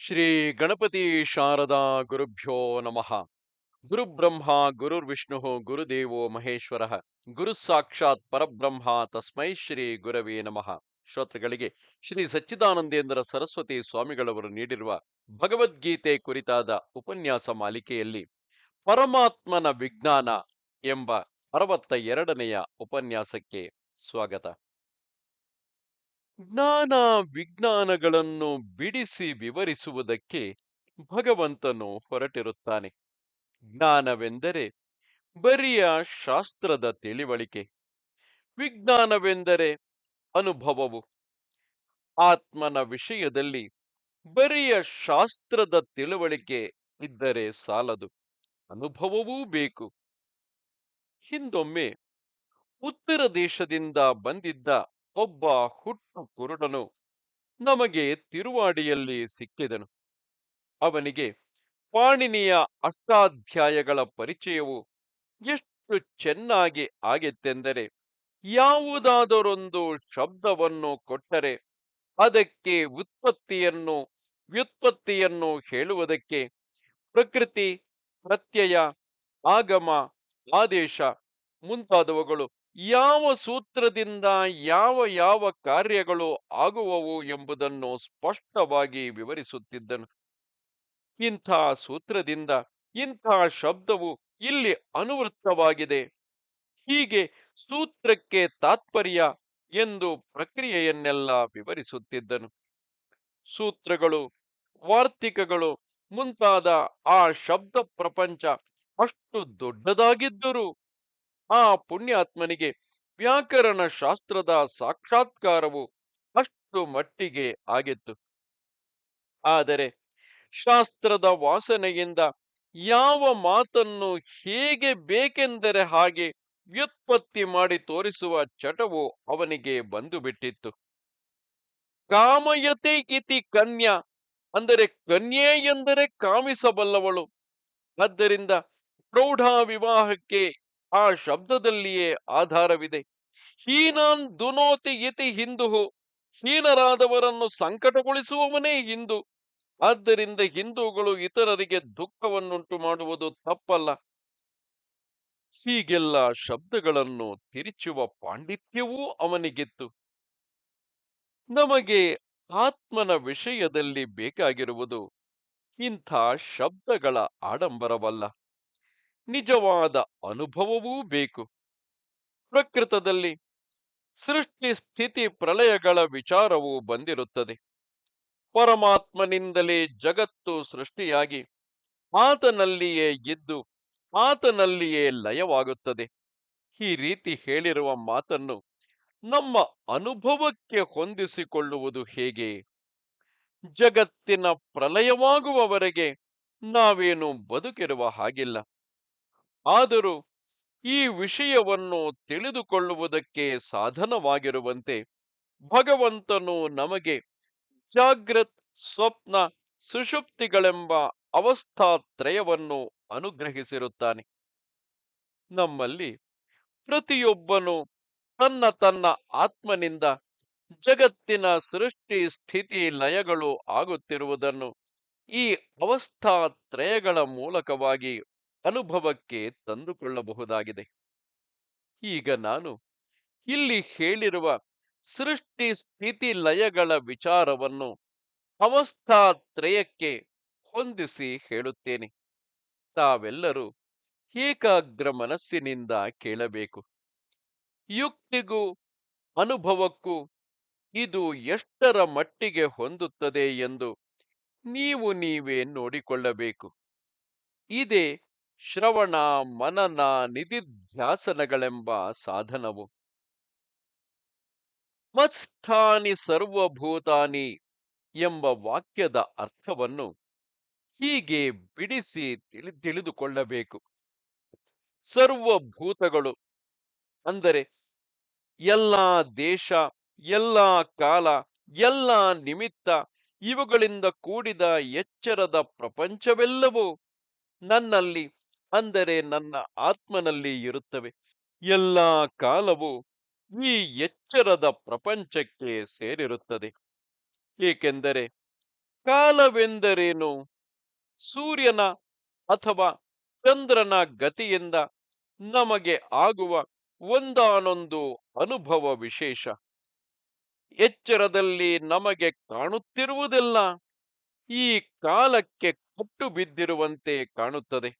ಶ್ರೀ ಗಣಪತಿ ಶಾರದಾ ಗುರುಭ್ಯೋ ನಮಃ. ಗುರುಬ್ರಹ್ಮ ಗುರುರ್ವಿಷ್ಣು ಗುರುದೇವೋ ಮಹೇಶ್ವರ. ಗುರು ಸಾಕ್ಷಾತ್ ಪರಬ್ರಹ್ಮ ತಸ್ಮೈ ಶ್ರೀ ಗುರವೇ ನಮಃ. ಶ್ರೋತೃಗಳಿಗೆ ಶ್ರೀ ಸಚ್ಚಿದಾನಂದೇಂದ್ರ ಸರಸ್ವತಿ ಸ್ವಾಮಿಗಳವರು ನೀಡಿರುವ ಭಗವದ್ಗೀತೆ ಕುರಿತಾದ ಉಪನ್ಯಾಸ ಮಾಲಿಕೆಯಲ್ಲಿ ಪರಮಾತ್ಮನ ವಿಜ್ಞಾನ ಎಂಬ ಅರವತ್ತ ಎರಡನೆಯ ಉಪನ್ಯಾಸಕ್ಕೆ ಸ್ವಾಗತ. ಜ್ಞಾನ ವಿಜ್ಞಾನಗಳನ್ನು ಬಿಡಿಸಿ ವಿವರಿಸುವುದಕ್ಕೆ ಭಗವಂತನು ಹೊರಟಿರುತ್ತಾನೆ. ಜ್ಞಾನವೆಂದರೆ ಬರಿಯ ಶಾಸ್ತ್ರದ ತಿಳಿವಳಿಕೆ. ವಿಜ್ಞಾನವೆಂದರೆ ಅನುಭವವು. ಆತ್ಮನ ವಿಷಯದಲ್ಲಿ ಬರಿಯ ಶಾಸ್ತ್ರದ ತಿಳುವಳಿಕೆ ಇದ್ದರೆ ಸಾಲದು. ಅನುಭವವೂ ಬೇಕು. ಹಿಂದೊಮ್ಮೆ ಉತ್ತರ ದೇಶದಿಂದ ಬಂದಿದ್ದ ಒಬ್ಬ ಹುಟ್ಟು ಕುರುಡನು ನಮಗೆ ತಿರುವಾಡಿಯಲ್ಲಿ ಸಿಕ್ಕಿದನು. ಅವನಿಗೆ ಪಾಣಿನಿಯ ಅಷ್ಟಾಧ್ಯಾಯಗಳ ಪರಿಚಯವು ಎಷ್ಟು ಚೆನ್ನಾಗಿ ಆಗಿತ್ತೆಂದರೆ ಯಾವುದಾದರೊಂದು ಶಬ್ದವನ್ನು ಕೊಟ್ಟರೆ ಅದಕ್ಕೆ ಉತ್ಪತ್ತಿಯನ್ನು ವ್ಯುತ್ಪತ್ತಿಯನ್ನು ಹೇಳುವುದಕ್ಕೆ ಪ್ರಕೃತಿ, ಪ್ರತ್ಯಯ, ಆಗಮ, ಆದೇಶ ಮುಂತಾದವುಗಳು ಯಾವ ಸೂತ್ರದಿಂದ ಯಾವ ಯಾವ ಕಾರ್ಯಗಳು ಆಗುವವು ಎಂಬುದನ್ನು ಸ್ಪಷ್ಟವಾಗಿ ವಿವರಿಸುತ್ತಿದ್ದನು. ಇಂಥ ಸೂತ್ರದಿಂದ ಇಂಥ ಶಬ್ದವು ಇಲ್ಲಿ ಅನುವೃತ್ತವಾಗಿದೆ. ಹೀಗೆ ಸೂತ್ರಕ್ಕೆ ತಾತ್ಪರ್ಯ ಎಂದು ಪ್ರಕ್ರಿಯೆಯನ್ನೆಲ್ಲ ವಿವರಿಸುತ್ತಿದ್ದನು. ಸೂತ್ರಗಳು, ವಾರ್ತಿಕಗಳು, ಮುಂತಾದ ಆ ಶಬ್ದ ಪ್ರಪಂಚ ಅಷ್ಟು ದೊಡ್ಡದಾಗಿದ್ದರೂ ಆ ಪುಣ್ಯಾತ್ಮನಿಗೆ ವ್ಯಾಕರಣ ಶಾಸ್ತ್ರದ ಸಾಕ್ಷಾತ್ಕಾರವು ಅಷ್ಟು ಮಟ್ಟಿಗೆ ಆಗಿತ್ತು. ಆದರೆ ಶಾಸ್ತ್ರದ ವಾಸನೆಯಿಂದ ಯಾವ ಮಾತನ್ನು ಹೇಗೆ ಬೇಕೆಂದರೆ ಹಾಗೆ ವ್ಯುತ್ಪತ್ತಿ ಮಾಡಿ ತೋರಿಸುವ ಚಟವು ಅವನಿಗೆ ಬಂದು ಬಿಟ್ಟಿತ್ತು ಕಾಮಯತೆ ಇತಿ ಕನ್ಯಾ ಅಂದರೆ ಕನ್ಯೆ ಎಂದರೆ ಕಾಮಿಸಬಲ್ಲವಳು. ಆದ್ದರಿಂದ ಪ್ರೌಢ ವಿವಾಹಕ್ಕೆ ಆ ಶಬ್ದದಲ್ಲಿಯೇ ಆಧಾರವಿದೆ. ಹೀನಾನ್ ದುನೋತಿ ಇತಿ ಹಿಂದುಹು. ಹೀನರಾದವರನ್ನು ಸಂಕಟಗೊಳಿಸುವವನೇ ಹಿಂದೂ. ಆದ್ದರಿಂದ ಹಿಂದೂಗಳು ಇತರರಿಗೆ ದುಃಖವನ್ನುಂಟು ಮಾಡುವುದು ತಪ್ಪಲ್ಲ. ಹೀಗೆಲ್ಲ ಶಬ್ದಗಳನ್ನು ತಿರುಚುವ ಪಾಂಡಿತ್ಯವೂ ಅವನಿಗಿತ್ತು. ನಮಗೆ ಆತ್ಮನ ವಿಷಯದಲ್ಲಿ ಬೇಕಾಗಿರುವುದು ಇಂಥ ಶಬ್ದಗಳ ಆಡಂಬರವಲ್ಲ. ನಿಜವಾದ ಅನುಭವವೂ ಬೇಕು. ಪ್ರಕೃತದಲ್ಲಿ ಸೃಷ್ಟಿ ಸ್ಥಿತಿ ಪ್ರಳಯಗಳ ವಿಚಾರವು ಬಂದಿರುತ್ತದೆ. ಪರಮಾತ್ಮನಿಂದಲೇ ಜಗತ್ತು ಸೃಷ್ಟಿಯಾಗಿ ಆತನಲ್ಲಿಯೇ ಇದ್ದು ಆತನಲ್ಲಿಯೇ ಲಯವಾಗುತ್ತದೆ. ಈ ರೀತಿ ಹೇಳಿರುವ ಮಾತನ್ನು ನಮ್ಮ ಅನುಭವಕ್ಕೆ ಹೊಂದಿಸಿಕೊಳ್ಳುವುದು ಹೇಗೆ? ಜಗತ್ತಿನ ಪ್ರಲಯವಾಗುವವರೆಗೆ ನಾವೇನು ಬದುಕಿರುವ ಹಾಗಿಲ್ಲ. ಆದರೂ ಈ ವಿಷಯವನ್ನು ತಿಳಿದುಕೊಳ್ಳುವುದಕ್ಕೆ ಸಾಧನವಾಗಿರುವಂತೆ ಭಗವಂತನು ನಮಗೆ ಜಾಗೃತ್ ಸ್ವಪ್ನ ಸುಷುಪ್ತಿಗಳೆಂಬ ಅವಸ್ಥಾತ್ರಯವನ್ನು ಅನುಗ್ರಹಿಸಿರುತ್ತಾನೆ. ನಮ್ಮಲ್ಲಿ ಪ್ರತಿಯೊಬ್ಬನು ತನ್ನ ತನ್ನ ಆತ್ಮನಿಂದ ಜಗತ್ತಿನ ಸೃಷ್ಟಿ ಸ್ಥಿತಿ ಲಯಗಳು ಆಗುತ್ತಿರುವುದನ್ನು ಈ ಅವಸ್ಥಾತ್ರಯಗಳ ಮೂಲಕವಾಗಿ ಅನುಭವಕ್ಕೆ ತಂದುಕೊಳ್ಳಬಹುದಾಗಿದೆ. ಈಗ ನಾನು ಇಲ್ಲಿ ಹೇಳಿರುವ ಸೃಷ್ಟಿ ಸ್ಥಿತಿ ಲಯಗಳ ವಿಚಾರವನ್ನು ಅವಸ್ಥಾತ್ರಯಕ್ಕೆ ಹೊಂದಿಸಿ ಹೇಳುತ್ತೇನೆ. ತಾವೆಲ್ಲರೂ ಏಕಾಗ್ರ ಮನಸ್ಸಿನಿಂದ ಕೇಳಬೇಕು. ಯುಕ್ತಿಗೂ ಅನುಭವಕ್ಕೂ ಇದು ಎಷ್ಟರ ಮಟ್ಟಿಗೆ ಹೊಂದುತ್ತದೆ ಎಂದು ನೀವು ನೀವೇ ನೋಡಿಕೊಳ್ಳಬೇಕು. ಇದೇ ಶ್ರವಣ, ಮನನ ನಿಧಿಧ್ಯಾಸನಗಳೆಂಬ ಸಾಧನವು. ಮತ್ಸ್ಥಾನಿ ಸರ್ವಭೂತಾನಿ ಎಂಬ ವಾಕ್ಯದ ಅರ್ಥವನ್ನು ಹೀಗೆ ಬಿಡಿಸಿ ತಿಳಿ, ತಿಳಿದುಕೊಳ್ಳಬೇಕು. ಸರ್ವಭೂತಗಳು ಅಂದರೆ ಎಲ್ಲ ದೇಶ, ಎಲ್ಲ ಕಾಲ, ಎಲ್ಲ ನಿಮಿತ್ತ ಇವುಗಳಿಂದ ಕೂಡಿದ ಎಚ್ಚರದ ಪ್ರಪಂಚವೆಲ್ಲವೂ ನನ್ನಲ್ಲಿ ಅಂದರೆ ನನ್ನ ಆತ್ಮನಲ್ಲಿ ಇರುತ್ತವೆ. ಎಲ್ಲ ಕಾಲವು ಈ ಎಚ್ಚರದ ಪ್ರಪಂಚಕ್ಕೆ ಸೇರಿರುತ್ತದೆ. ಏಕೆಂದರೆ ಕಾಲವೆಂದರೇನು? ಸೂರ್ಯನ ಅಥವಾ ಚಂದ್ರನ ಗತಿಯಿಂದ ನಮಗೆ ಆಗುವ ಒಂದಾನೊಂದು ಅನುಭವ ವಿಶೇಷ. ಎಚ್ಚರದಲ್ಲಿ ನಮಗೆ ಕಾಣುತ್ತಿರುವುದೆಲ್ಲ. ಈ ಕಾಲಕ್ಕೆ ಕಟ್ಟು ಬಿದ್ದಿರುವಂತೆ ಕಾಣುತ್ತದೆ.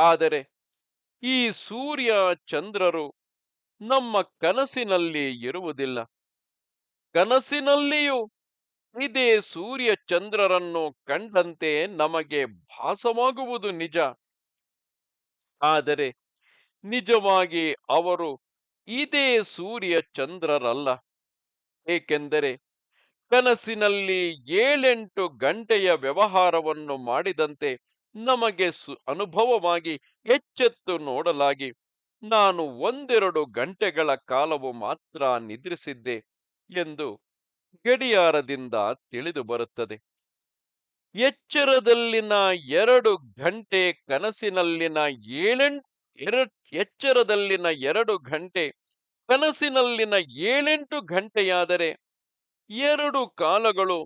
ಆದರೆ ಈ ಸೂರ್ಯ ಚಂದ್ರರು ನಮ್ಮ ಕನಸಿನಲ್ಲಿ ಇರುವುದಿಲ್ಲ. ಕನಸಿನಲ್ಲಿಯೂ ಇದೇ ಸೂರ್ಯ ಚಂದ್ರರನ್ನು ಕಂಡಂತೆ ನಮಗೆ ಭಾಸವಾಗುವುದು ನಿಜ. ಆದರೆ ನಿಜವಾಗಿ ಅವರು ಇದೇ ಸೂರ್ಯ ಚಂದ್ರರಲ್ಲ. ಏಕೆಂದರೆ ಕನಸಿನಲ್ಲಿ ಏಳೆಂಟು ಗಂಟೆಯ ವ್ಯವಹಾರವನ್ನು ಮಾಡಿದಂತೆ ನಮಗೆ ಸು, ಅನುಭವವಾಗಿ ಎಚ್ಚೆತ್ತು ನೋಡಲಾಗಿ ನಾನು ಒಂದೆರಡು ಗಂಟೆಗಳ ಕಾಲವು ಮಾತ್ರ ನಿದ್ರಿಸಿದ್ದೆ ಎಂದು ಗಡಿಯಾರದಿಂದ ತಿಳಿದು ಬರುತ್ತದೆ. ಎಚ್ಚರದಲ್ಲಿನ ಎರಡು ಗಂಟೆ ಕನಸಿನಲ್ಲಿನ ಏಳೆಂಟು ಎಚ್ಚರದಲ್ಲಿನ ಎರಡು ಗಂಟೆ ಕನಸಿನಲ್ಲಿನ ಏಳೆಂಟು ಗಂಟೆಯಾದರೆ ಎರಡು ಕಾಲಗಳು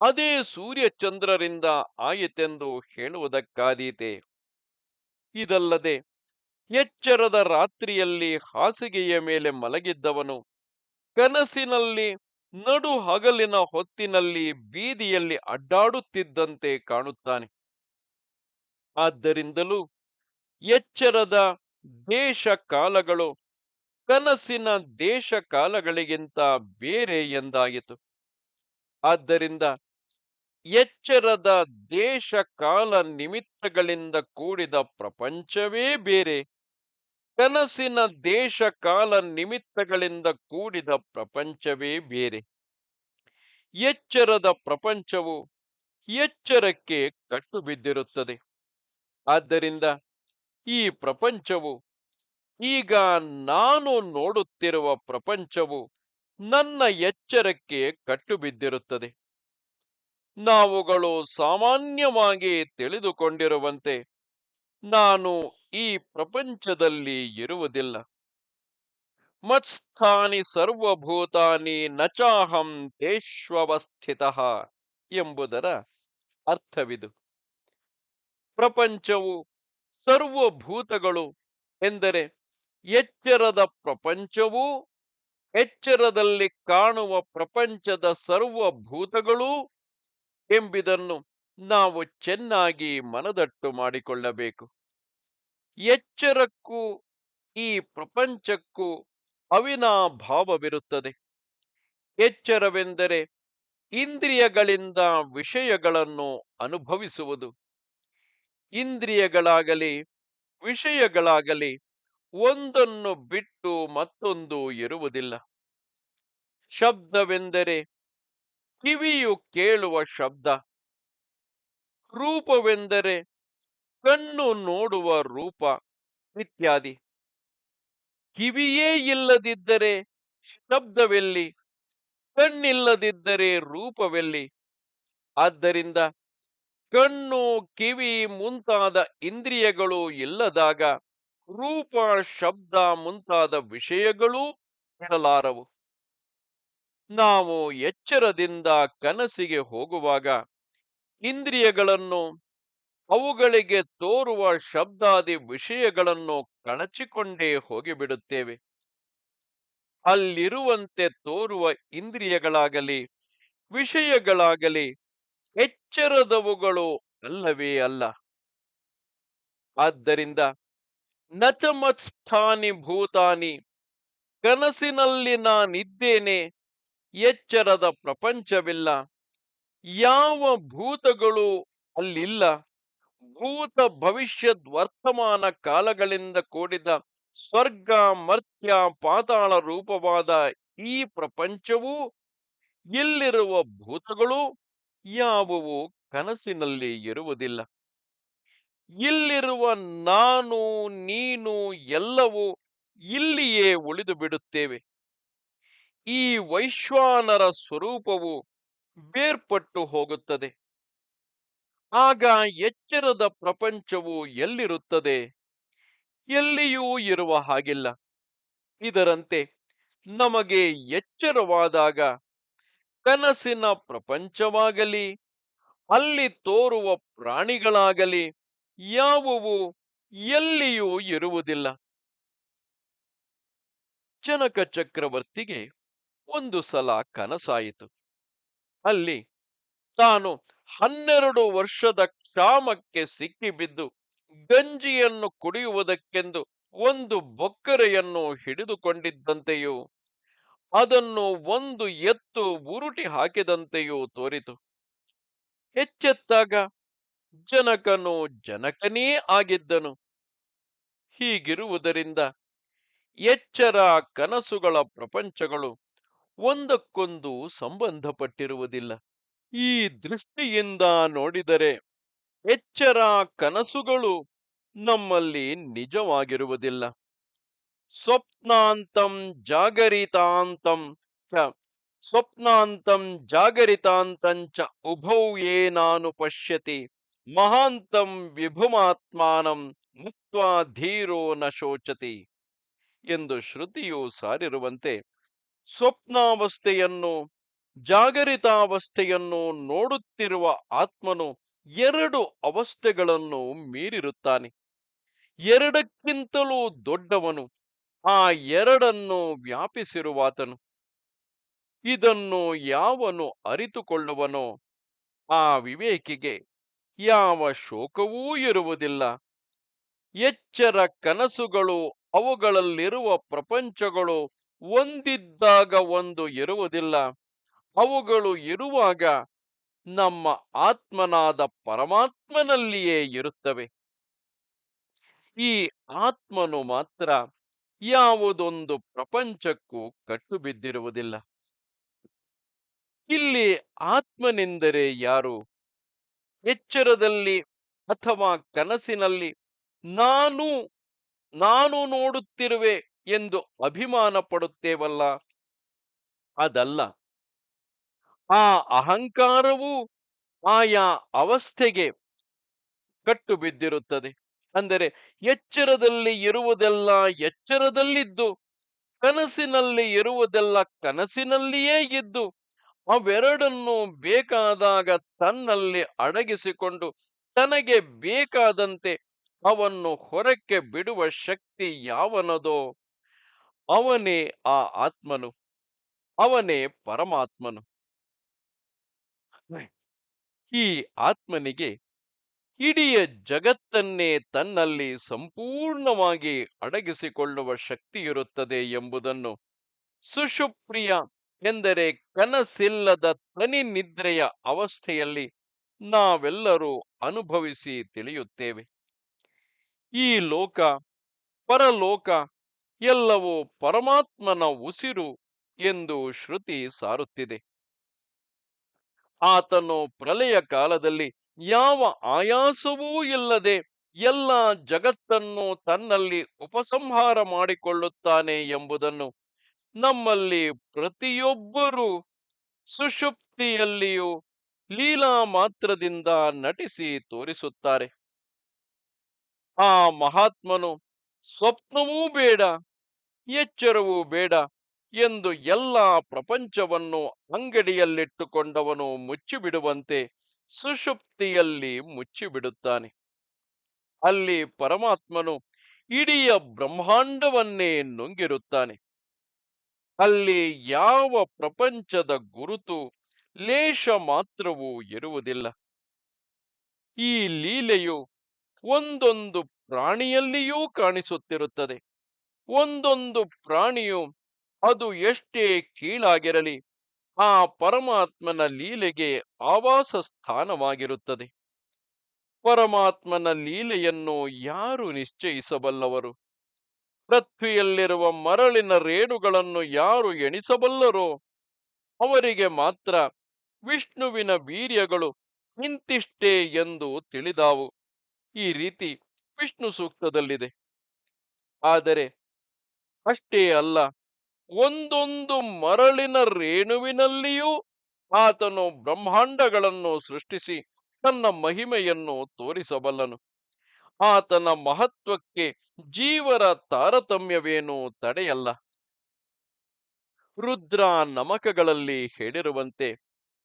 ಅದೇ ಸೂರ್ಯಚಂದ್ರರಿಂದ ಆಯಿತೆಂದು ಹೇಳುವುದಕ್ಕಾದೀತೆ. ಇದಲ್ಲದೆ ಎಚ್ಚರದ ರಾತ್ರಿಯಲ್ಲಿ ಹಾಸಿಗೆಯ ಮೇಲೆ ಮಲಗಿದ್ದವನು ಕನಸಿನಲ್ಲಿ ನಡು ಹಗಲಿನ ಹೊತ್ತಿನಲ್ಲಿ ಬೀದಿಯಲ್ಲಿ ಅಡ್ಡಾಡುತ್ತಿದ್ದಂತೆ ಕಾಣುತ್ತಾನೆ. ಆದ್ದರಿಂದಲೂ ಎಚ್ಚರದ ದೇಶ ಕಾಲಗಳು ಕನಸಿನ ದೇಶ ಕಾಲಗಳಿಗಿಂತ ಬೇರೆ ಎಂದಾಯಿತು. ಆದ್ದರಿಂದ ಎಚ್ಚರದ ದೇಶ ಕಾಲ ನಿಮಿತ್ತಗಳಿಂದ ಕೂಡಿದ ಪ್ರಪಂಚವೇ ಬೇರೆ. ಕನಸಿನ ದೇಶ ಕಾಲ ನಿಮಿತ್ತಗಳಿಂದ ಕೂಡಿದ ಪ್ರಪಂಚವೇ ಬೇರೆ. ಎಚ್ಚರದ ಪ್ರಪಂಚವು ಎಚ್ಚರಕ್ಕೆ ಕಟ್ಟು ಬಿದ್ದಿರುತ್ತದೆ ಆದ್ದರಿಂದ ಈ ಪ್ರಪಂಚವು, ಈಗ ನಾನು ನೋಡುತ್ತಿರುವ ಪ್ರಪಂಚವು ನನ್ನ ಎಚ್ಚರಕ್ಕೆ ಕಟ್ಟು ಬಿದ್ದಿರುತ್ತದೆ ನಾವುಗಳು ಸಾಮಾನ್ಯವಾಗಿ ತಿಳಿದುಕೊಂಡಿರುವಂತೆ ನಾನು ಈ ಪ್ರಪಂಚದಲ್ಲಿ ಇರುವುದಿಲ್ಲ. ಮತ್ಸ್ಥಾನಿ ಸರ್ವಭೂತಾನಿ ನಚಾಹಂ ತೇಷ್ವವಸ್ಥಿತ ಎಂಬುದರ ಅರ್ಥವಿದು. ಪ್ರಪಂಚವು ಸರ್ವಭೂತಗಳು ಎಂದರೆ ಎಚ್ಚರದ ಪ್ರಪಂಚವೂ ಎಚ್ಚರದಲ್ಲಿ ಕಾಣುವ ಪ್ರಪಂಚದ ಸರ್ವಭೂತಗಳೂ ಎಂಬುದನ್ನು ನಾವು ಚೆನ್ನಾಗಿ ಮನದಟ್ಟು ಮಾಡಿಕೊಳ್ಳಬೇಕು. ಎಚ್ಚರಕ್ಕೂ, ಈ ಪ್ರಪಂಚಕ್ಕೂ ಅವಿನಾಭಾವವಿರುತ್ತದೆ. ಎಚ್ಚರವೆಂದರೆ ಇಂದ್ರಿಯಗಳಿಂದ ವಿಷಯಗಳನ್ನು ಅನುಭವಿಸುವುದು. ಇಂದ್ರಿಯಗಳಾಗಲಿ, ವಿಷಯಗಳಾಗಲಿ ಒಂದನ್ನು ಬಿಟ್ಟು ಮತ್ತೊಂದು ಇರುವುದಿಲ್ಲ. ಶಬ್ದವೆಂದರೆ ಕಿವಿಯು ಕೇಳುವ ಶಬ್ದ. ರೂಪವೆಂದರೆ ಕಣ್ಣು ನೋಡುವ ರೂಪ ಇತ್ಯಾದಿ. ಕಿವಿಯೇ ಇಲ್ಲದಿದ್ದರೆ ಶಬ್ದವೆಲ್ಲಿ? ಕಣ್ಣಿಲ್ಲದಿದ್ದರೆ ರೂಪವೆಲ್ಲಿ? ಆದ್ದರಿಂದ ಕಣ್ಣು, ಕಿವಿ ಮುಂತಾದ ಇಂದ್ರಿಯಗಳು ಇಲ್ಲದಾಗ ರೂಪ, ಶಬ್ದ ಮುಂತಾದ ವಿಷಯಗಳೂ ಇರಲಾರವು ನಾವು ಎಚ್ಚರದಿಂದ ಕನಸಿಗೆ ಹೋಗುವಾಗ ಇಂದ್ರಿಯಗಳನ್ನು ಅವುಗಳಿಗೆ ತೋರುವ ಶಬ್ದಾದಿ ವಿಷಯಗಳನ್ನು ಕಳಚಿಕೊಂಡೇ ಹೋಗಿಬಿಡುತ್ತೇವೆ. ಅಲ್ಲಿರುವಂತೆ ತೋರುವ ಇಂದ್ರಿಯಗಳಾಗಲಿ, ವಿಷಯಗಳಾಗಲಿ ಎಚ್ಚರದವುಗಳು ಅಲ್ಲವೇ ಅಲ್ಲ. ಆದ್ದರಿಂದ ನಚಮತ್ಸ್ಥಾನಿ ಭೂತಾನಿ ಕನಸಿನಲ್ಲಿ ನಾನಿದ್ದೇನೆ ಎಚ್ಚರದ ಪ್ರಪಂಚವಿಲ್ಲ. ಯಾವ ಭೂತಗಳು ಅಲ್ಲಿಲ್ಲ. ಭೂತ ಭವಿಷ್ಯದ್ ವರ್ತಮಾನ ಕಾಲಗಳಿಂದ ಕೂಡಿದ ಸ್ವರ್ಗ, ಮರ್ತ್ಯ, ಪಾತಾಳ ರೂಪವಾದ ಈ ಪ್ರಪಂಚವು, ಇಲ್ಲಿರುವ ಭೂತಗಳು ಯಾವುವು ಕನಸಿನಲ್ಲಿ ಇರುವುದಿಲ್ಲ. ಇಲ್ಲಿರುವ ನಾನು, ನೀನು ಎಲ್ಲವೂ ಇಲ್ಲಿಯೇ ಉಳಿದು ಬಿಡುತ್ತೇವೆ ಈ ವೈಶ್ವಾನರ ಸ್ವರೂಪವು ಬೇರ್ಪಟ್ಟು ಹೋಗುತ್ತದೆ. ಆಗ ಎಚ್ಚರದ ಪ್ರಪಂಚವು ಎಲ್ಲಿರುತ್ತದೆ? ಎಲ್ಲಿಯೂ ಇರುವ ಹಾಗಿಲ್ಲ. ಇದರಂತೆ ನಮಗೆ ಎಚ್ಚರವಾದಾಗ ಕನಸಿನ ಪ್ರಪಂಚವಾಗಲಿ, ಅಲ್ಲಿ ತೋರುವ ಪ್ರಾಣಿಗಳಾಗಲಿ, ಯಾವುವು ಎಲ್ಲಿಯೂ ಇರುವುದಿಲ್ಲ. ಜನಕ ಚಕ್ರವರ್ತಿಗೆ ಒಂದು ಸಲ ಕನಸಾಯಿತು. ಅಲ್ಲಿ ತಾನು ಹನ್ನೆರಡು ವರ್ಷದ ಕ್ಷಾಮಕ್ಕೆ ಸಿಕ್ಕಿಬಿದ್ದು, ಗಂಜಿಯನ್ನು ಕುಡಿಯುವುದಕ್ಕೆಂದು ಒಂದು ಬೊಕ್ಕರೆಯನ್ನು ಹಿಡಿದುಕೊಂಡಿದ್ದಂತೆಯೂ, ಅದನ್ನು ಒಂದು ಎತ್ತು ಉರುಟಿ ಹಾಕಿದಂತೆಯೂ ತೋರಿತು. ಎಚ್ಚೆತ್ತಾಗ ಜನಕನು ಜನಕನೇ ಆಗಿದ್ದನು. ಹೀಗಿರುವುದರಿಂದ ಎಚ್ಚರ ಕನಸುಗಳ ಪ್ರಪಂಚಗಳು ಒಂದಕ್ಕೊಂದು ಸಂಬಂಧಪಟ್ಟಿರುವುದಿಲ್ಲ. ಈ ದೃಷ್ಟಿಯಿಂದ ನೋಡಿದರೆ ಎಚ್ಚರ ಕನಸುಗಳು ನಮ್ಮಲ್ಲಿ ನಿಜವಾಗಿರುವುದಿಲ್ಲ. ಸ್ವಪ್ನಾಂತಂ ಜಾಗರಿತಾಂತಂ ಚ, ಸ್ವಪ್ನಾಂತಂ ಜಾಗರಿತಾಂತಂಚ ಉಭೌ ಏನಾನು ಪಶ್ಯತಿ, ಮಹಾಂತಂ ವಿಭುಮಾತ್ಮಾನಂ ಮುಕ್ತ ಧೀರೋ ನ ಶೋಚತಿ ಎಂದು ಶ್ರುತಿಯು ಸಾರಿರುವಂತೆ ಸ್ವಪ್ನಾವಸ್ಥೆಯನ್ನು, ಜಾಗರಿತಾವಸ್ಥೆಯನ್ನು ನೋಡುತ್ತಿರುವ ಆತ್ಮನು ಎರಡು ಅವಸ್ಥೆಗಳನ್ನು ಮೀರಿರುತ್ತಾನೆ. ಎರಡಕ್ಕಿಂತಲೂ ದೊಡ್ಡವನು, ಆ ಎರಡನ್ನು ವ್ಯಾಪಿಸಿರುವಾತನು. ಇದನ್ನು ಯಾವನು ಅರಿತುಕೊಳ್ಳುವನೋ, ಆ ವಿವೇಕಿಗೆ ಯಾವ ಶೋಕವೂ ಇರುವುದಿಲ್ಲ. ಎಚ್ಚರ ಕನಸುಗಳು ಅವುಗಳಲ್ಲಿರುವ ಪ್ರಪಂಚಗಳು ಒಂದಿದ್ದಾಗ ಒಂದು ಇರುವುದಿಲ್ಲ. ಅವುಗಳು ಇರುವಾಗ ನಮ್ಮ ಆತ್ಮನಾದ ಪರಮಾತ್ಮನಲ್ಲಿಯೇ ಇರುತ್ತವೆ. ಈ ಆತ್ಮನು ಮಾತ್ರ ಯಾವುದೊಂದು ಪ್ರಪಂಚಕ್ಕೂ ಕಟ್ಟುಬಿದ್ದಿರುವುದಿಲ್ಲ. ಇಲ್ಲಿ ಆತ್ಮನೆಂದರೆ ಯಾರು? ಎಚ್ಚರದಲ್ಲಿ ಅಥವಾ ಕನಸಿನಲ್ಲಿ ನಾನು ನಾನು ನೋಡುತ್ತಿರುವೆ. ಎಂದು ಅಭಿಮಾನ ಪಡುತ್ತೇವಲ್ಲ ಅದಲ್ಲ. ಆ ಅಹಂಕಾರವು ಆಯಾ ಅವಸ್ಥೆಗೆ ಕಟ್ಟು ಬಿದ್ದಿರುತ್ತದೆ ಅಂದರೆ ಎಚ್ಚರದಲ್ಲಿ ಇರುವುದೆಲ್ಲ ಎಚ್ಚರದಲ್ಲಿದ್ದು, ಕನಸಿನಲ್ಲಿ ಇರುವುದೆಲ್ಲ ಕನಸಿನಲ್ಲಿಯೇ ಇದ್ದು, ಅವೆರಡನ್ನು ಬೇಕಾದಾಗ ತನ್ನಲ್ಲಿ ಅಡಗಿಸಿಕೊಂಡು ತನಗೆ ಬೇಕಾದಂತೆ ಅವನ್ನು ಹೊರಕ್ಕೆ ಬಿಡುವ ಶಕ್ತಿ ಯಾವನದೋ? ಅವನೇ ಆ ಆತ್ಮನು. ಅವನೇ ಪರಮಾತ್ಮನು. ಈ ಆತ್ಮನಿಗೆ ಇಡೀ ಜಗತ್ತನ್ನೇ ತನ್ನಲ್ಲಿ ಸಂಪೂರ್ಣವಾಗಿ ಅಡಗಿಸಿಕೊಳ್ಳುವ ಶಕ್ತಿಯಿರುತ್ತದೆ ಎಂಬುದನ್ನು ಸುಷುಪ್ರಿಯ ಎಂದರೆ ಕನಸಿಲ್ಲದ ತನಿ ನಿದ್ರೆಯ ಅವಸ್ಥೆಯಲ್ಲಿ ನಾವೆಲ್ಲರೂ ಅನುಭವಿಸಿ ತಿಳಿಯುತ್ತೇವೆ. ಈ ಲೋಕ, ಪರಲೋಕ ಎಲ್ಲವೂ ಪರಮಾತ್ಮನ ಉಸಿರು ಎಂದು ಶ್ರುತಿ ಸಾರುತ್ತಿದೆ. ಆತನು ಪ್ರಲಯ ಕಾಲದಲ್ಲಿ ಯಾವ ಆಯಾಸವೂ ಇಲ್ಲದೆ ಎಲ್ಲ ಜಗತ್ತನ್ನು ತನ್ನಲ್ಲಿ ಉಪಸಂಹಾರ ಮಾಡಿಕೊಳ್ಳುತ್ತಾನೆ ಎಂಬುದನ್ನು ನಮ್ಮಲ್ಲಿ ಪ್ರತಿಯೊಬ್ಬರೂ ಸುಷುಪ್ತಿಯಲ್ಲಿಯೂ ಲೀಲಾ ಮಾತ್ರದಿಂದ ನಟಿಸಿ ತೋರಿಸುತ್ತಾರೆ. ಆ ಮಹಾತ್ಮನು ಸ್ವಪ್ನವೂ ಬೇಡ ಎಚ್ಚರವೂ ಬೇಡ ಎಂದು ಎಲ್ಲ ಪ್ರಪಂಚವನ್ನು ಅಂಗಡಿಯಲ್ಲಿಟ್ಟುಕೊಂಡವನು ಮುಚ್ಚಿಬಿಡುವಂತೆ ಸುಷುಪ್ತಿಯಲ್ಲಿ ಮುಚ್ಚಿಬಿಡುತ್ತಾನೆ. ಅಲ್ಲಿ ಪರಮಾತ್ಮನು ಇಡೀ ಬ್ರಹ್ಮಾಂಡವನ್ನೇ ನುಂಗಿರುತ್ತಾನೆ. ಅಲ್ಲಿ ಯಾವ ಪ್ರಪಂಚದ ಗುರುತು, ಲೇಷ ಮಾತ್ರವೂ ಇರುವುದಿಲ್ಲ. ಈ ಲೀಲೆಯು ಒಂದೊಂದು ಪ್ರಾಣಿಯಲ್ಲಿಯೂ ಕಾಣಿಸುತ್ತಿರುತ್ತದೆ. ಒಂದೊಂದು ಪ್ರಾಣಿಯು ಅದು ಎಷ್ಟೇ ಕೀಳಾಗಿರಲಿ, ಆ ಪರಮಾತ್ಮನ ಲೀಲೆಗೆ ಆವಾಸ ಸ್ಥಾನವಾಗಿರುತ್ತದೆ ಪರಮಾತ್ಮನ ಲೀಲೆಯನ್ನು ಯಾರು ನಿಶ್ಚಯಿಸಬಲ್ಲವರು? ಪೃಥ್ವಿಯಲ್ಲಿರುವ ಮರಳಿನ ರೇಣುಗಳನ್ನು ಯಾರು ಎಣಿಸಬಲ್ಲರೋ? ಅವರಿಗೆ ಮಾತ್ರ ವಿಷ್ಣುವಿನ ವೀರ್ಯಗಳು ಇಂತಿಷ್ಟೇ ಎಂದು ತಿಳಿದಾವು. ಈ ರೀತಿ ವಿಷ್ಣು ಸೂಕ್ತದಲ್ಲಿದೆ. ಆದರೆ ಅಷ್ಟೇ ಅಲ್ಲ, ಒಂದೊಂದು ಮರಳಿನ ರೇಣುವಿನಲ್ಲಿಯೂ ಆತನು ಬ್ರಹ್ಮಾಂಡಗಳನ್ನು ಸೃಷ್ಟಿಸಿ ತನ್ನ ಮಹಿಮೆಯನ್ನು ತೋರಿಸಬಲ್ಲನು. ಆತನ ಮಹತ್ವಕ್ಕೆ ಜೀವರ ತಾರತಮ್ಯವೇನೂ ತಡೆಯಲ್ಲ. ರುದ್ರ ನಮಕಗಳಲ್ಲಿ ಹೇಳಿರುವಂತೆ,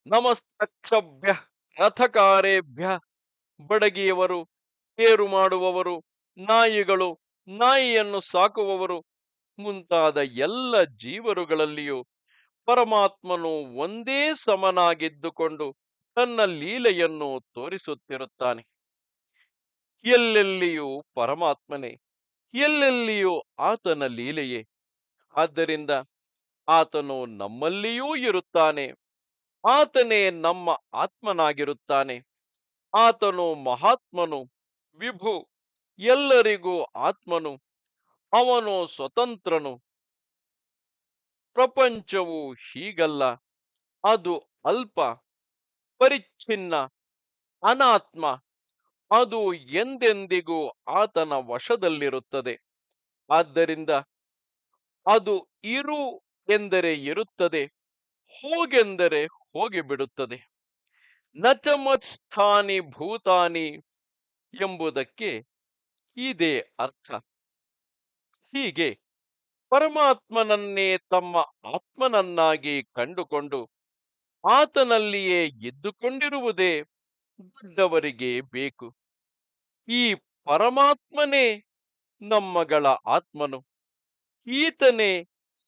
ನಮಸ್ತಕ್ಷಭ್ಯ ರಥಕಾರೇಭ್ಯ ಬಡಗಿಯವರು, ಏರು ಮಾಡುವವರು, ನಾಯಿಗಳು, ನಾಯಿಯನ್ನು ಸಾಕುವವರು ಮುಂತಾದ ಎಲ್ಲ ಜೀವರುಗಳಲ್ಲಿಯೂ ಪರಮಾತ್ಮನು ಒಂದೇ ಸಮನಾಗಿದ್ದುಕೊಂಡು ತನ್ನ ಲೀಲೆಯನ್ನು ತೋರಿಸುತ್ತಿರುತ್ತಾನೆ. ಎಲ್ಲೆಲ್ಲಿಯೂ ಪರಮಾತ್ಮನೇ, ಎಲ್ಲೆಲ್ಲಿಯೂ ಆತನ ಲೀಲೆಯೇ. ಆದ್ದರಿಂದ ಆತನು ನಮ್ಮಲ್ಲಿಯೂ ಇರುತ್ತಾನೆ, ಆತನೇ ನಮ್ಮ ಆತ್ಮನಾಗಿರುತ್ತಾನೆ. ಆತನು ಮಹಾತ್ಮನು, ವಿಭು, ಎಲ್ಲರಿಗೂ ಆತ್ಮನು. ಅವನು ಸ್ವತಂತ್ರನು. ಪ್ರಪಂಚವು ಹೀಗಲ್ಲ. ಅದು ಅಲ್ಪ, ಪರಿಚ್ಛಿನ್ನ, ಅನಾತ್ಮ. ಅದು ಎಂದೆಂದಿಗೂ ಆತನ ವಶದಲ್ಲಿರುತ್ತದೆ. ಆದ್ದರಿಂದ ಅದು ಇರು ಎಂದರೆ ಇರುತ್ತದೆ, ಹೋಗೆಂದರೆ ಹೋಗಿಬಿಡುತ್ತದೆ. ನಚಮತ್ಸ್ಥಾನಿ ಭೂತಾನಿ ಎಂಬುದಕ್ಕೆ ಇದೇ ಅರ್ಥ. ಹೀಗೆ ಪರಮಾತ್ಮನನ್ನೇ ತಮ್ಮ ಆತ್ಮನನ್ನಾಗಿ ಕಂಡುಕೊಂಡು ಆತನಲ್ಲಿಯೇ ಇದ್ದುಕೊಂಡಿರುವುದೇ ದೊಡ್ಡವರಿಗೆ ಬೇಕು. ಈ ಪರಮಾತ್ಮನೇ ನಮ್ಮಗಳ ಆತ್ಮನು, ಈತನೇ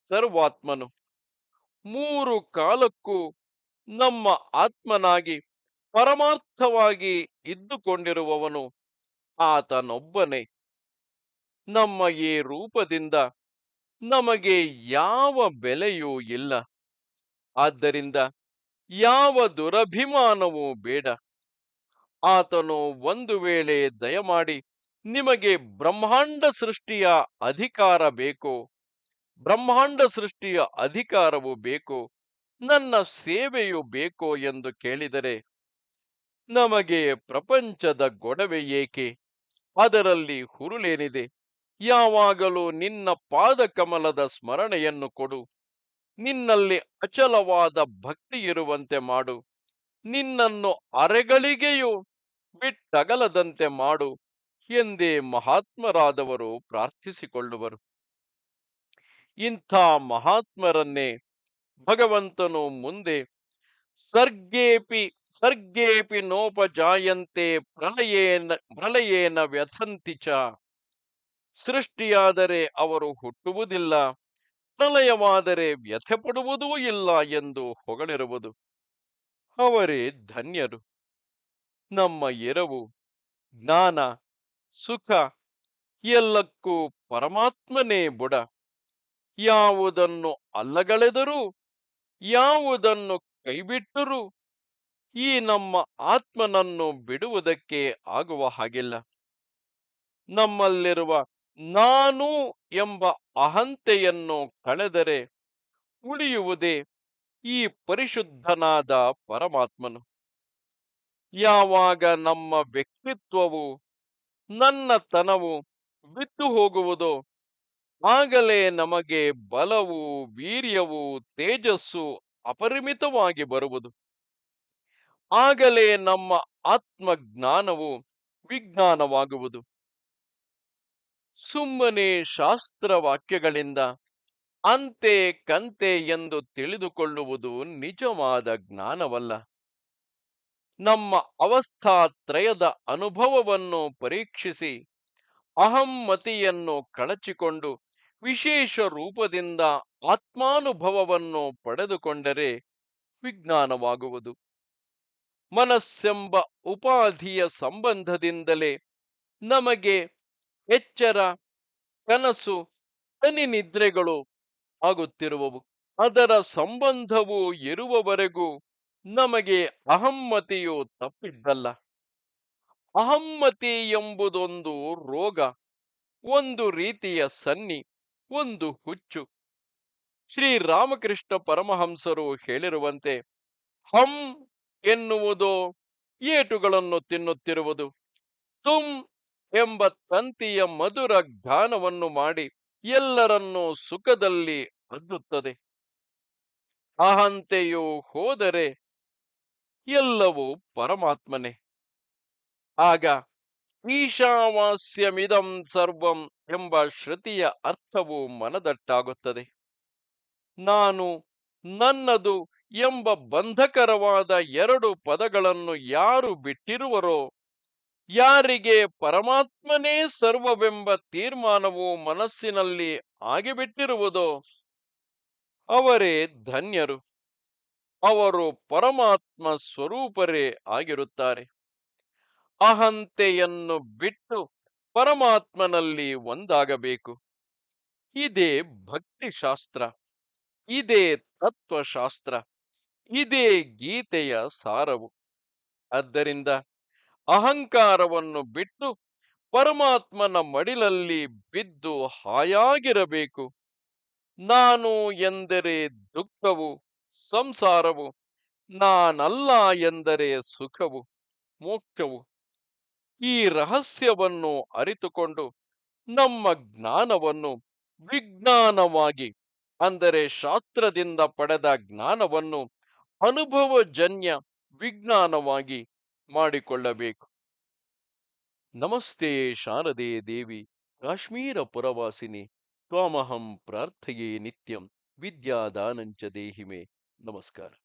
ಸರ್ವಾತ್ಮನು. ಮೂರು ಕಾಲಕ್ಕೂ ನಮ್ಮ ಆತ್ಮನಾಗಿ ಪರಮಾರ್ಥವಾಗಿ ಇದ್ದುಕೊಂಡಿರುವವನು ಆತನೊಬ್ಬನೇ. ನಮ್ಮ ಈ ರೂಪದಿಂದ ನಮಗೆ ಯಾವ ಬೆಲೆಯೂ ಇಲ್ಲ. ಆದ್ದರಿಂದ ಯಾವ ದುರಭಿಮಾನವೂ ಬೇಡ. ಆತನು ಒಂದು ವೇಳೆ ದಯಮಾಡಿ ನಿಮಗೆ ಬ್ರಹ್ಮಾಂಡ ಸೃಷ್ಟಿಯ ಅಧಿಕಾರ ಬೇಕೋ, ಬ್ರಹ್ಮಾಂಡ ಸೃಷ್ಟಿಯ ಅಧಿಕಾರವು ಬೇಕೋ, ನನ್ನ ಸೇವೆಯು ಬೇಕೋ ಎಂದು ಕೇಳಿದರೆ ನಮಗೆ ಪ್ರಪಂಚದ ಗೊಡವೆ ಏಕೆ? ಅದರಲ್ಲಿ ಹುರುಳೇನಿದೆ? ಯಾವಾಗಲೂ ನಿನ್ನ ಪಾದಕಮಲದ ಸ್ಮರಣೆಯನ್ನು ಕೊಡು. ನಿನ್ನಲ್ಲಿ ಅಚಲವಾದ ಭಕ್ತಿ ಇರುವಂತೆ ಮಾಡು. ನಿನ್ನನ್ನು ಅರೆಗಳಿಗೆಯೂ ಬಿಟ್ಟಗಲದಂತೆ ಮಾಡು. ಎಂದೇ ಮಹಾತ್ಮರಾದವರು ಪ್ರಾರ್ಥಿಸಿಕೊಳ್ಳುವರು. ಇಂಥ ಮಹಾತ್ಮರನ್ನೇ ಭಗವಂತನು ಮುಂದೆ ಸರ್ಗೇಪಿ ಸರ್ಗೇಪಿ ನೋಪಜಾಯಂತೆ ಪ್ರಲಯೇನ ಪ್ರಲಯೇನ ವ್ಯಥಂತಿ ಚ. ಸೃಷ್ಟಿಯಾದರೆ ಅವರು ಹುಟ್ಟುವುದಿಲ್ಲ ಪ್ರಲಯವಾದರೆ ವ್ಯಥೆ ಪಡುವುದೂ ಇಲ್ಲ ಎಂದು ಹೊಗಳಿರುವುದು. ಅವರೇ ಧನ್ಯರು. ನಮ್ಮ ಎರವು, ಜ್ಞಾನ, ಸುಖ ಎಲ್ಲಕ್ಕೂ ಪರಮಾತ್ಮನೇ ಬುಡ. ಯಾವುದನ್ನು ಅಲ್ಲಗಳೆದರೂ, ಯಾವುದನ್ನು ಕೈಬಿಟ್ಟರೂ ಈ ನಮ್ಮ ಆತ್ಮನನ್ನು ಬಿಡುವುದಕ್ಕೆ ಆಗುವ ಹಾಗಿಲ್ಲ. ನಮ್ಮಲ್ಲಿರುವ ನಾನು ಎಂಬ ಅಹಂತೆಯನ್ನು ಕಳೆದರೆ ಉಳಿಯುವುದೇ ಈ ಪರಿಶುದ್ಧನಾದ ಪರಮಾತ್ಮನು. ಯಾವಾಗ ನಮ್ಮ ವ್ಯಕ್ತಿತ್ವವು, ನನ್ನತನವು ಬಿದ್ದು ಹೋಗುವುದೋ, ಆಗಲೇ ನಮಗೆ ಬಲವು, ವೀರ್ಯವು, ತೇಜಸ್ಸು ಅಪರಿಮಿತವಾಗಿ ಬರುವುದು. ಆಗಲೇ ನಮ್ಮ ಆತ್ಮಜ್ಞಾನವು ವಿಜ್ಞಾನವಾಗುವುದು. ಸುಮ್ಮನೆ ಶಾಸ್ತ್ರ ವಾಕ್ಯಗಳಿಂದ ಅಂತೆ ಕಂತೆ ಎಂದು ತಿಳಿದುಕೊಳ್ಳುವುದು ನಿಜವಾದ ಜ್ಞಾನವಲ್ಲ. ನಮ್ಮ ಅವಸ್ಥಾತ್ರಯದ ಅನುಭವವನ್ನು ಪರೀಕ್ಷಿಸಿ ಅಹಮ್ಮತಿಯನ್ನು ಕಳಚಿಕೊಂಡು, ವಿಶೇಷ ರೂಪದಿಂದ ಆತ್ಮಾನುಭವವನ್ನು ಪಡೆದುಕೊಂಡರೆ ವಿಜ್ಞಾನವಾಗುವುದು. ಮನಸ್ಸೆಂಬ ಉಪಾಧಿಯ ಸಂಬಂಧದಿಂದಲೇ ನಮಗೆ ಎಚ್ಚರ, ಕನಸು ತನಿ ನಿದ್ರೆಗಳು ಆಗುತ್ತಿರುವವು. ಅದರ ಸಂಬಂಧವು ಇರುವವರೆಗೂ ನಮಗೆ ಅಹಮ್ಮತಿಯು ತಪ್ಪಿದ್ದಲ್ಲ. ಅಹಮ್ಮತಿ ಎಂಬುದೊಂದು ರೋಗ, ಒಂದು ರೀತಿಯ ಸನ್ನಿ, ಒಂದು ಹುಚ್ಚು. ಶ್ರೀರಾಮಕೃಷ್ಣ ಪರಮಹಂಸರು ಹೇಳಿರುವಂತೆ, ಹಂ ಎನ್ನುವುದೋ ಏಟುಗಳನ್ನು ತಿನ್ನುತ್ತಿರುವುದು. ತುಂ ಎಂಬ ತಂತಿಯ ಮಧುರ ಗಾನವನ್ನು ಮಾಡಿ ಎಲ್ಲರನ್ನೂ ಸುಖದಲ್ಲಿ ಅದ್ದುತ್ತದೆ. ಅಹಂತೆಯು ಹೋದರೆ ಎಲ್ಲವೂ ಪರಮಾತ್ಮನೇ. ಆಗ ಈಶಾವಾಸ್ಯಮಿದಂ ಸರ್ವಂ ಎಂಬ ಶ್ರುತಿಯ ಅರ್ಥವು ಮನದಟ್ಟಾಗುತ್ತದೆ. ನಾನು ನನ್ನದು ಎಂಬ ಬಂಧಕರವಾದ ಎರಡು ಪದಗಳನ್ನು ಯಾರು ಬಿಟ್ಟಿರುವರೋ ಯಾರಿಗೆ ಪರಮಾತ್ಮನೇ ಸರ್ವವೆಂಬ ತೀರ್ಮಾನವು ಮನಸ್ಸಿನಲ್ಲಿ ಆಗಿಬಿಟ್ಟಿರುವುದೋ ಅವರೇ ಧನ್ಯರು. ಅವರು ಪರಮಾತ್ಮ ಸ್ವರೂಪರೇ ಆಗಿರುತ್ತಾರೆ. ಅಹಂತೆಯನ್ನು ಬಿಟ್ಟು ಪರಮಾತ್ಮನಲ್ಲಿ ಒಂದಾಗಬೇಕು. ಇದೇ ಭಕ್ತಿಶಾಸ್ತ್ರ. ಇದೇ ತತ್ವಶಾಸ್ತ್ರ. ಇದೇ ಗೀತೆಯ ಸಾರವು. ಆದ್ದರಿಂದ ಅಹಂಕಾರವನ್ನು ಬಿಟ್ಟು ಪರಮಾತ್ಮನ ಮಡಿಲಲ್ಲಿ ಬಿದ್ದು ಹಾಯಾಗಿರಬೇಕು. ನಾನು ಎಂದರೆ ದುಃಖವು, ಸಂಸಾರವು, ನಾನಲ್ಲ ಎಂದರೆ ಸುಖವು, ಮೋಕ್ಷವು. ಈ ರಹಸ್ಯವನ್ನು ಅರಿತುಕೊಂಡು ನಮ್ಮ ಜ್ಞಾನವನ್ನು ವಿಜ್ಞಾನವಾಗಿ, ಅಂದರೆ ಶಾಸ್ತ್ರದಿಂದ ಪಡೆದ ಜ್ಞಾನವನ್ನು ಅನುಭವಜನ್ಯ ವಿಜ್ಞಾನವಾಗಿ ಮಾಡಿಕೊಳ್ಳಬೇಕು. ನಮಸ್ತೆ ಶಾರದೆ ದೇವಿ ಕಾಶ್ಮೀರ ಪುರವಾಸಿನಿ ತ್ವಾಮಹಂ ಪ್ರಾರ್ಥಯೇ ನಿತ್ಯಂ ವಿದ್ಯಾದಾನಂಚ ದೇಹಿಮೆ. ನಮಸ್ಕಾರ.